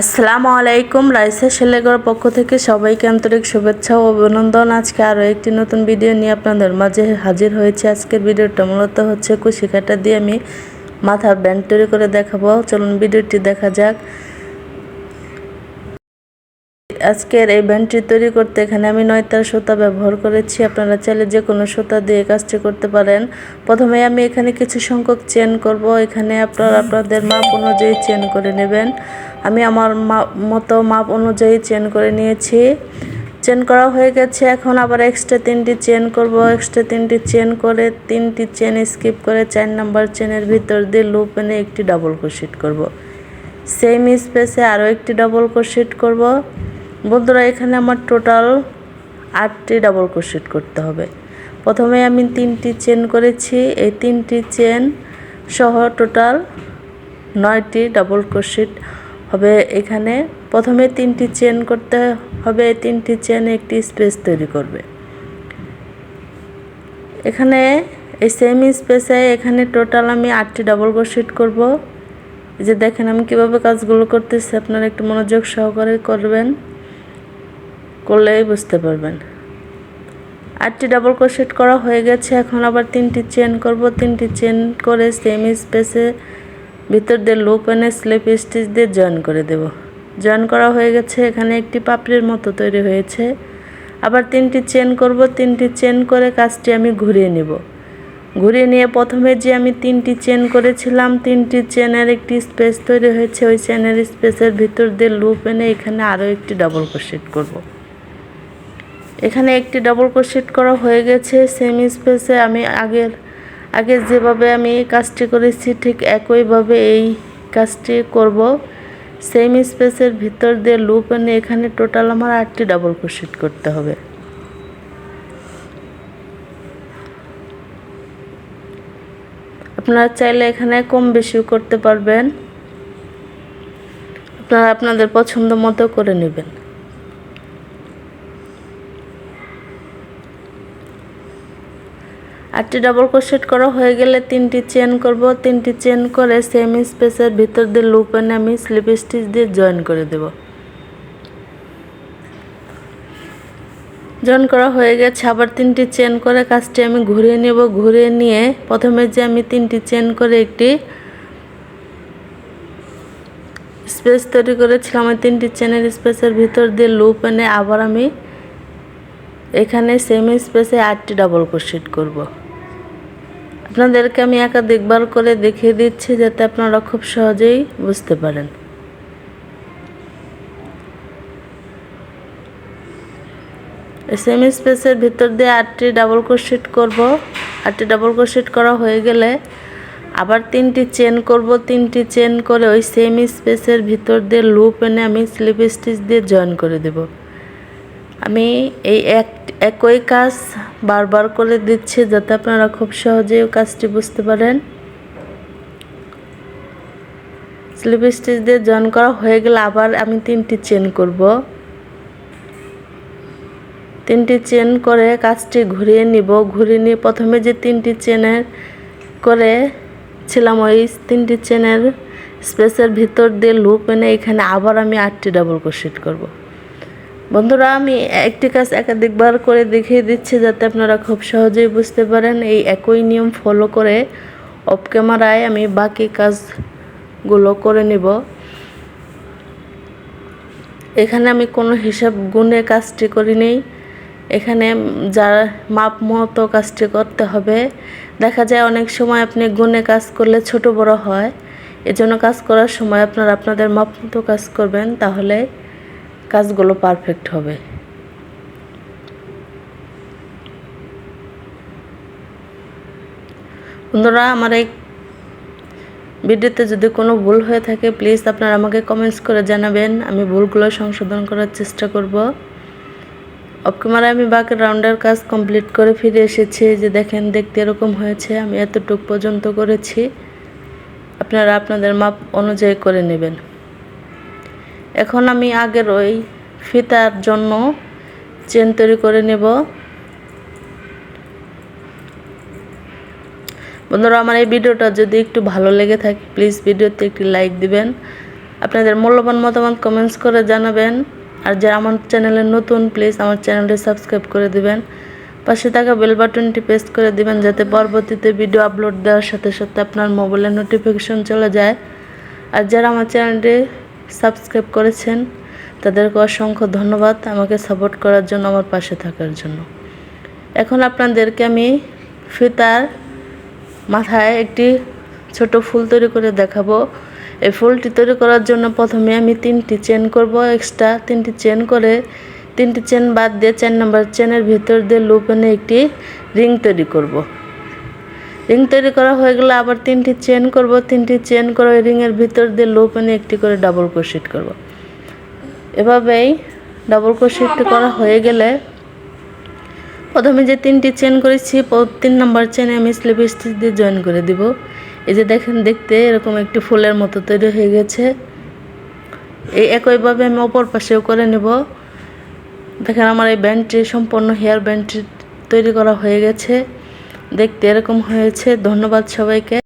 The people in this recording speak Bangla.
আসসালামু আলাইকুম রাইসা সেলেগর পক্ষ থেকে সবাইকে আন্তরিক শুভেচ্ছা ও অভিনন্দন। আজকে আরও একটি নতুন ভিডিও নিয়ে আপনাদের মাঝে হাজির হয়েছে। আজকের ভিডিওটা মূলত হচ্ছে কুশিকাটা দিয়ে আমি মাথার ব্যান্ড তৈরি করে দেখাবো। চলুন ভিডিওটি দেখা যাক। আজকের এই ব্যান্ডটি তৈরি করতে এখানে আমি নয়তার সুতা ব্যবহার করেছি। আপনারা চাইলে যে কোনো সুতা দিয়ে কাজটি করতে পারেন। প্রথমে আমি এখানে কিছু সংখ্যক চেন করব। এখানে আপনারা আপনাদের মাপ অনুযায়ী চেন করে নেবেন। আমি আমার মতো মাপ অনুযায়ী চেন করে নিয়েছি। চেন করা হয়ে গেছে। এখন আবার এক্সট্রা তিনটি চেন করব। এক্সট্রা তিনটি চেন করে তিনটি চেন স্কিপ করে চার নাম্বার চেনের ভিতর দিয়ে লুপ এনে একটি ডাবল ক্রোশেট করব। সেম স্পেসে আরও একটি ডাবল ক্রোশেট করব। বন্ধুরা, এখানে আমার টোটাল আটটি ডাবল ক্রোশেট করতে হবে। প্রথমে আমি তিনটি চেন করেছি। এই তিনটি চেন সহ টোটাল নয়টি ডাবল ক্রোশেট হবে এখানে। প্রথমে তিনটি চেন করতে হবে। তিনটি চেন একটি স্পেস তৈরি করবে। এখানে এই সেম স্পেসে এখানে টোটাল আমি আটটি ডাবল ক্রোশেট করব। যে দেখেন আমি কীভাবে কাজগুলো করতেছি, আপনারা একটু মনোযোগ সহকারে করবেন। করলেই বুঝতে পারবেন। আটটি ডাবল ক্রোশেট করা হয়ে গেছে, এখন আবার তিনটি চেন করব। তিনটি চেন করে সেম স্পেসে ভিতর দিয়ে লুপ এনে স্লিপ স্টিচ দিয়ে জয়েন করে দেব। জয়েন করা হয়ে গেছে, এখানে একটি পাপড়ির মতো তৈরি হয়েছে। আবার তিনটি চেন করব, তিনটি চেন করে কাজটি আমি ঘুরিয়ে নেব। ঘুরিয়ে নিয়ে প্রথমে যে আমি তিনটি চেন করেছিলাম, তিনটি চেনের একটি স্পেস তৈরি হয়েছে। ওই চেনের স্পেসের ভিতর দিয়ে লুপ এনে এখানে আরও একটি ডাবল ক্রোশেট করব। এখানে একটি ডাবল ক্রোশেট করা হয়ে গেছে সেম স্পেসে আমি আগের, আগে যেভাবে আমি কাজটি করেছি ঠিক একইভাবে এই কাজটি করব। সেম স্পেসের ভিতর দিয়ে লুপ এনে এখানে টোটাল আমার আটটি ডাবল ক্রোশেট করতে হবে। আপনারা চাইলে এখানে কম বেশি করতে পারবেন। আপনারা আপনাদের পছন্দ মতো করে নেবেন। আটটি ডাবল ক্রোশেট করা হয়ে গেলে তিনটি চেন করব। তিনটি চেন করে সেম স্পেসের ভিতর দিয়ে লুপ এনে আমি স্লিপ স্টিচ দিয়ে জয়েন করে দেব। জয়েন করা হয়ে গেছে। আবার তিনটি চেন করে কাজটি আমি ঘুরিয়ে নেব। ঘুরিয়ে নিয়ে প্রথমে যে আমি তিনটি চেন করে একটি স্পেস তৈরি করেছিলাম ওই তিনটি চেনের স্পেসের ভিতর দিয়ে লুপ এনে আবার আমি এখানে সেম স্পেসে আটটি ডাবল ক্রোশেট করব। আপনাদেরকে আমি একাধিকবার করে দেখিয়ে দিচ্ছি যাতে আপনারা খুব সহজেই বুঝতে পারেন। সেম স্পেসের ভিতর দিয়ে আটটি ডাবল ক্রোশেট করব। আটটি ডাবল ক্রোশেট করা হয়ে গেলে আবার তিনটি চেন করব। তিনটি চেন করে ওই সেম স্পেসের ভিতর দিয়ে লুপ এনে আমি স্লিপ স্টিচ দিয়ে জয়েন করে দেব। আমি এই এক, একই কাজ বারবার করে দিচ্ছি যাতে আপনারা খুব সহজেই কাজটি বুঝতে পারেন। স্লিপ স্টিচ দিয়ে জয়েন করা হয়ে গেলে আবার আমি তিনটি চেন করব। তিনটি চেন করে কাজটি ঘুরিয়ে নিব। ঘুরিয়ে নিয়ে প্রথমে যে তিনটি চেনের করে ছিলাম, ওই তিনটি চেনের স্পেসের ভিতর দিয়ে লুপ এনে এখানে আবার আমি আটটি ডাবল ক্রোশেট করব। বন্ধুরা, আমি একটি কাজ একাধিকবার করে দেখিয়ে দিচ্ছি যাতে আপনারা খুব সহজেই বুঝতে পারেন এই একই নিয়ম ফলো করে অফ ক্যামেরায় আমি বাকি কাজগুলো করে নিব। এখানে আমি কোনো হিসাব গুণে কাজটি করিনি। এখানে যার মাপ মতো কাজটি করতে হবে। দেখা যায় অনেক সময় আপনি গুণে কাজ করলে ছোট বড় হয়। এজন্য কাজ করার সময় আপনারা আপনাদের মাপ মতো কাজ করবেন, তাহলে কাজগুলো পারফেক্ট হবে। বন্ধুরা, আমার এই ভিডিওতে যদি কোনো ভুল হয়ে থাকে প্লিজ আপনারা আমাকে কমেন্টস করে জানাবেন। আমি ভুলগুলো সংশোধন করার চেষ্টা করব। অফ আমি বাকি রাউন্ডের কাজ কমপ্লিট করে ফিরে এসেছি। যে দেখেন, দেখতে এরকম হয়েছে। আমি এতটুক পর্যন্ত করেছি। আপনারা আপনাদের মাপ অনুযায়ী করে নেবেন। এখন আমি আগের ওই ফিতার জন্য চেন তৈরি করে নেব। বন্ধুরা, আমার এই ভিডিওটা যদি একটু ভালো লেগে থাকে প্লিজ ভিডিওতে একটি লাইক দিবেন। আপনাদের মূল্যবান মতামত কমেন্টস করে জানাবেন। আর যারা আমার চ্যানেলে নতুন প্লিজ আমার চ্যানেলটি সাবস্ক্রাইব করে দিবেন। পাশে থাকা বেল বাটনটি প্রেস করে দিবেন যাতে পরবর্তীতে ভিডিও আপলোড দেওয়ার সাথে সাথে আপনার মোবাইলে নোটিফিকেশন চলে যায়। আর যারা আমার চ্যানেলটি সাবস্ক্রাইব করেছেন। তাদেরকে অসংখ্য ধন্যবাদ আমাকে সাপোর্ট করার জন্য, আমার পাশে থাকার জন্য। এখন আপনাদেরকে আমি ফিতার মাথায় একটি ছোট ফুল তৈরি করে দেখাবো। এই ফুলটি তৈরি করার জন্য প্রথমে আমি তিনটি চেন করব এক্সট্রা। তিনটি চেন করে, তিনটি চেন বাদ দিয়ে চেন নাম্বার চেনের ভিতর দিয়ে লুপ এনে একটি রিং তৈরি করব। রিং তৈরি করা হয়ে গেলে আবার তিনটি চেন করব। তিনটি চেন করে ওই রিংয়ের ভিতর দিয়ে লুপ এনে একটি করে ডাবল ক্রোশেট করব। এভাবেই ডাবল ক্রোশেট করা হয়ে গেলে প্রথমে যে তিনটি চেন করেছি তিন নাম্বার চেনে আমি স্লিপ স্টিচ দিয়ে জয়েন করে দিব। এই যে দেখেন, দেখতে এরকম একটি ফুলের মতো তৈরি হয়ে গেছে। এই একইভাবে আমি অপর পাশেও করে নেব। দেখেন আমার এই ব্যান্ডটি সম্পূর্ণ হেয়ার ব্যান্ডটি তৈরি করা হয়ে গেছে। দেখতে এরকম হয়েছে। ধন্যবাদ সবাইকে।